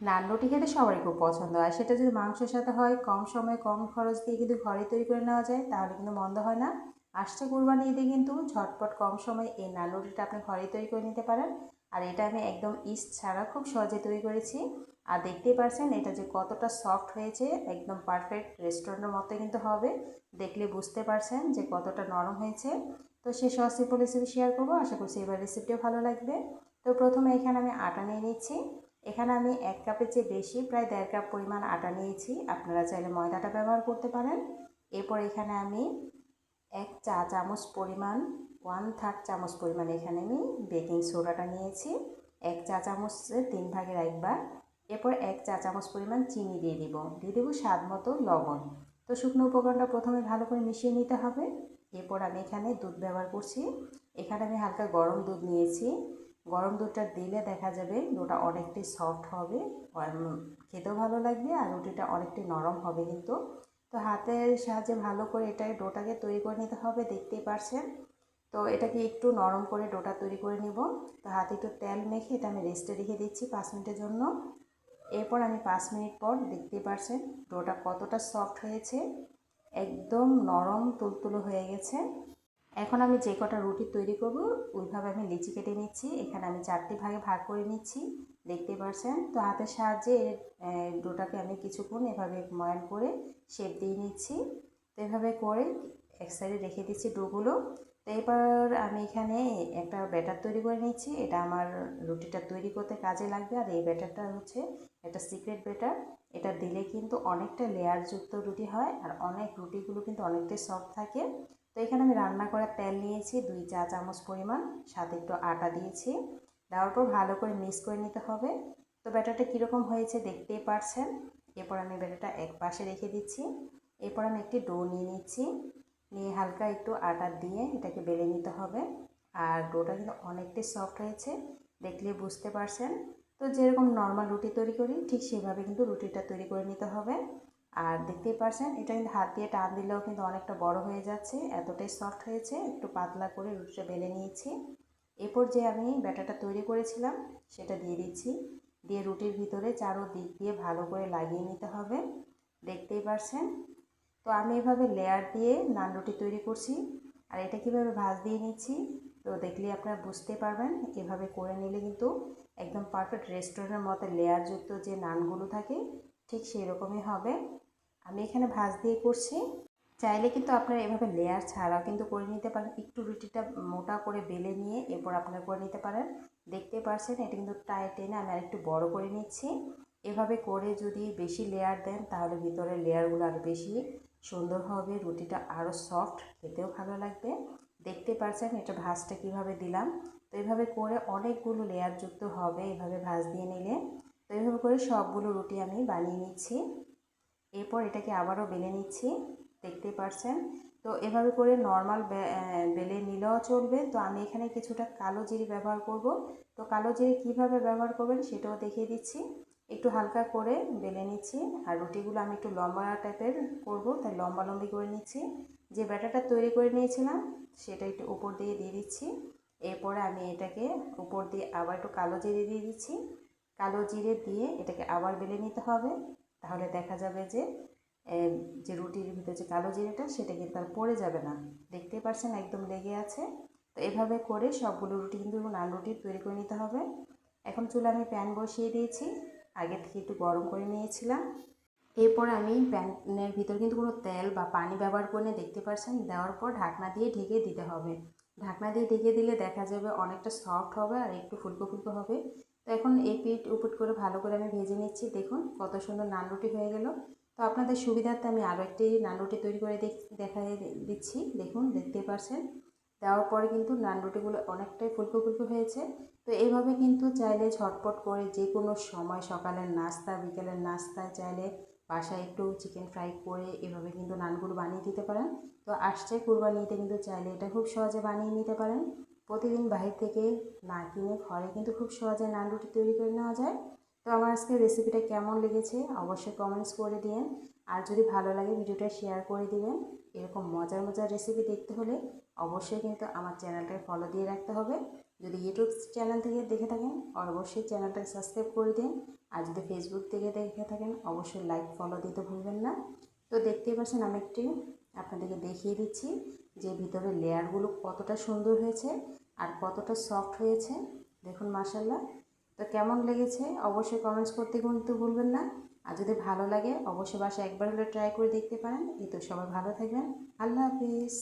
নান রুটি খেতে সবারই খুব পছন্দ আর সেটা যদি মাংসের সাথে হয়, কম সময়ে কম খরচ দিয়ে কিন্তু ঘরে তৈরি করে নেওয়া যায়, তাহলে কিন্তু মন্দ হয় না। আসছে কুরবানি ঈদে কিন্তু ঝটপট কম সময়ে এই নান রুটিটা আপনি ঘরেই তৈরি করে নিতে পারেন। আর এটা আমি একদম ইস্ট ছাড়া খুব সহজে তৈরি করেছি। আর দেখতেই পারছেন, এটা যে কতটা সফট হয়েছে, একদম পারফেক্ট রেস্টুরেন্টের মতো কিন্তু হবে। দেখলে বুঝতে পারছেন যে কতটা নরম হয়েছে। তো সে সহজ সিম্পল রেসিপি শেয়ার করব। আশা করছি এবার রেসিপিটাও ভালো লাগবে। তো প্রথমে এখানে আমি আটা নিয়ে নিচ্ছি। এখানে আমি এক কাপের চেয়ে বেশি, প্রায় দেড় কাপ পরিমাণ আটা নিয়েছি। আপনারা চাইলে ময়দাটা ব্যবহার করতে পারেন। এরপর এখানে আমি এক চা চামচ পরিমাণ, ওয়ান থার্ড চামচ পরিমাণ এখানে আমি বেকিং সোডাটা নিয়েছি। এক চা চামচের তিন ভাগের একবার। এরপর এক চা চামচ পরিমাণ চিনি দিয়ে দিব। দিয়ে দেবো স্বাদ মতো লবণ। তো শুকনো উপকরণটা প্রথমে ভালো করে মিশিয়ে নিতে হবে। এরপর আমি এখানে দুধ ব্যবহার করছি। এখানে আমি হালকা গরম দুধ নিয়েছি। গরম দুধটা দিলে দেখা যাবে ডোটা অনেকটাই সফট হবে। খেতেও ভালো লাগবে আর রুটিটা অনেকটাই নরম হবে কিন্তু। তো হাতের সাহায্যে ভালো করে এটা ডোটাকে তৈরি করে নিতে হবে, দেখতেই পারছেন। তো এটাকে একটু নরম করে ডোটা তৈরি করে নিব। তো হাতে একটু তেল মেখে এটা আমি রেস্টে রেখে দিচ্ছি পাঁচ মিনিটের জন্য। এরপর আমি পাঁচ মিনিট পর দেখতেই পারছেন ডোটা কতটা সফট হয়েছে। একদম নরম তুলতুলো হয়ে গেছে। এখন আমি যে কটা রুটি তৈরি করব, ওইভাবে আমি লিচি কেটে নিচ্ছি। এখানে আমি চারটি ভাগে ভাগ করে নিচ্ছি, দেখতে পারছেন? তো হাতের সাহায্যে ডোটাকে আমি কিছুক্ষণ এভাবে ময়ান করে শেপ দিয়ে নিচ্ছি। তো এভাবে করে এক সাইডে রেখে দিচ্ছি ডোগুলো। তো এবার আমি এখানে একটা ব্যাটার তৈরি করে নিচ্ছি। এটা আমার রুটিটা তৈরি করতে কাজে লাগবে। আর এই ব্যাটারটা হচ্ছে একটা সিক্রেট ব্যাটার। এটা দিলে কিন্তু অনেকটা লেয়ারযুক্ত রুটি হয় আর অনেক রুটিগুলো কিন্তু অনেকটাই সফট থাকে। তো এখানে আমি রান্না করার তেল নিয়েছি, দুই চা চামচ পরিমাণ, সাথে একটু আটা দিয়েছি। দেওয়ার পর ভালো করে মিক্স করে নিতে হবে। তো ব্যাটারটা কীরকম হয়েছে দেখতেই পারছেন। এরপর আমি ব্যাটারটা এক পাশে রেখে দিচ্ছি। এরপর আমি একটি ডো নিয়ে নিচ্ছি। নিয়ে হালকা একটু আটা দিয়ে এটাকে বেলে নিতে হবে। আর ডোটা কিন্তু অনেকটাই সফট হয়েছে, দেখলে বুঝতে পারছেন। তো যেরকম নর্মাল রুটি তৈরি করি, ঠিক সেভাবে কিন্তু রুটিটা তৈরি করে নিতে হবে। আর দেখতেই পারছেন, এটা কিন্তু হাত দিয়ে টান দিলেও কিন্তু অনেকটা বড় হয়ে যাচ্ছে, এতটাই সফট হয়েছে, একটু পাতলা করে রুটিটা বেলে নিয়েছি। এরপর যে আমি ব্যাটারটা তৈরি করেছিলাম, সেটা দিয়ে দিচ্ছি। দিয়ে রুটির ভিতরে চারো দিক দিয়ে ভালো করে লাগিয়ে নিতে হবে, দেখতেই পারছেন। তো আমি এভাবে লেয়ার দিয়ে নান রুটি তৈরি করছি, আর এটা কীভাবে ভাজ দিয়ে নিচ্ছি, তো দেখলে আপনারা বুঝতে পারবেন। এভাবে করে নিলে কিন্তু একদম পারফেক্ট রেস্টুরেন্টের মতো লেয়ারযুক্ত যে নানগুলো থাকে, ঠিক সেই রকমই হবে। আমি এখানে ভাজ দিয়ে করছি। চাইলে কিন্তু আপনারা এভাবে লেয়ার ছাড়াও কিন্তু করে নিতে পারেন। একটু রুটিটা মোটা করে বেলে নিয়ে এরপর আপনারা করে নিতে পারেন। দেখতে পারছেন, এটা কিন্তু টায় টেনে আমি আর একটু বড় করে নিচ্ছি। এভাবে করে যদি বেশি লেয়ার দেন, তাহলে ভিতরে লেয়ারগুলো আরও বেশি সুন্দর হবে। রুটিটা আরও সফট খেতেও ভালো লাগবে। দেখতে পারছেন, এটা ভাজটা কীভাবে দিলাম? তো এভাবে করে অনেকগুলো লেয়ারযুক্ত হবে এভাবে ভাজ দিয়ে নিলে। তো এভাবে করে সবগুলো রুটি আমি বানিয়ে নিচ্ছি। এরপর এটাকে আবারও বেলে নিচ্ছি দেখতে পারছেন? তো এভাবে করে নর্মাল বেলে নিলেও চলবে। তো আমি এখানে কিছুটা কালো জিরি ব্যবহার করব। তো কালো জিরি কীভাবে ব্যবহার করবেন সেটাও দেখিয়ে দিচ্ছি। একটু হালকা করে বেলে নিচ্ছি। আর রুটিগুলো আমি একটু লম্বা টাইপের করব, তাই লম্বা লম্বি করে নিচ্ছি। যে ব্যাটারটা তৈরি করে নিয়েছিলাম, সেটা একটু উপর দিয়ে দিয়ে দিচ্ছি। এরপরে আমি এটাকে উপর দিয়ে আবার একটু কালো জিরে দিয়ে দিচ্ছি। কালো জিরে দিয়ে এটাকে আবার বেলে নিতে হবে। তাহলে দেখা যাবে যে যে রুটির ভিতরে যে কালো জিরেটা, সেটা কিন্তু আর পড়ে যাবে না। দেখতেই পারছেন একদম লেগে আছে। তো এভাবে করে সবগুলো রুটি কিন্তু নান রুটি তৈরি করে নিতে হবে। এখন চুলে আমি প্যান বসিয়ে দিয়েছি। আগে থেকে একটু গরম করে নিয়েছিলাম। এরপর আমি প্যানের ভিতর কিন্তু কোনো তেল বা পানি ব্যবহার করে দেখতে পাচ্ছেন দেওয়ার পর ঢাকনা দিয়ে ঢেকে দিতে হবে। ঢাকনা দিয়ে ঢেকে দিলে দেখা যাবে অনেকটা সফট হবে আর একটু ফুলকো ফুলকো হবে। তো এখন এই পিঠ উপুট করে ভালো করে আমি ভেজে নিচ্ছি। দেখুন কত সুন্দর নান রুটি হয়ে গেল। তো আপনাদের সুবিধার্থে আমি আরও একটি নান রুটি তৈরি করে দেখা দিচ্ছি। দেখুন, দেখতে পারছেন? দেওয়ার পরে কিন্তু নান রুটিগুলো অনেকটাই ফুলকো ফুলকো হয়েছে। তো এইভাবে কিন্তু চাইলে ঝটপট করে যে কোনো সময় সকালের নাস্তা, বিকেলের নাস্তায় চাইলে বাসায় একটু চিকেন ফ্রাই করে এভাবে কিন্তু নানগুলো বানিয়ে দিতে পারেন। তো আসছে কুরবানিতে কিন্তু চাইলে এটা খুব সহজে বানিয়ে নিতে পারেন। প্রতিদিন বাহির থেকে না কিনে ঘরে কিন্তু খুব সহজে নান রুটি তৈরি করে নেওয়া যায়। তো আমার আজকে রেসিপিটা কেমন লেগেছে অবশ্যই কমেন্টস করে দিন আর যদি ভালো লাগে ভিডিওটা শেয়ার করে দিবেন। এরকম মজার মজার রেসিপি দেখতে হলে অবশ্যই কিন্তু আমার চ্যানেলটাকে ফলো দিয়ে রাখতে হবে। যদি ইউটিউব চ্যানেল থেকে দেখে থাকেন, অবশ্যই চ্যানেলটাকে সাবস্ক্রাইব করে দিন। আর যদি ফেসবুক থেকে দেখে থাকেন, অবশ্যই লাইক ফলো দিতে ভুলবেন না। তো দেখতেই পাচ্ছেন আমি একটি আপনাদেরকে দেখিয়ে দিচ্ছি যে ভিতরের লেয়ারগুলো কতটা সুন্দর হয়েছে আর কতটা সফট হয়েছে। দেখুন মাসাল্লাহ তো কেমন লেগেছে? অবশ্যই কমেন্টস করতে কিন্তু ভুলবেন না। আর যদি ভালো লাগে, অবশ্যই বাসায় একবার হলে ট্রাই করে দেখতে পারেন। এই তো সবাই ভালো থাকবেন। আল্লাহ হাফিজ।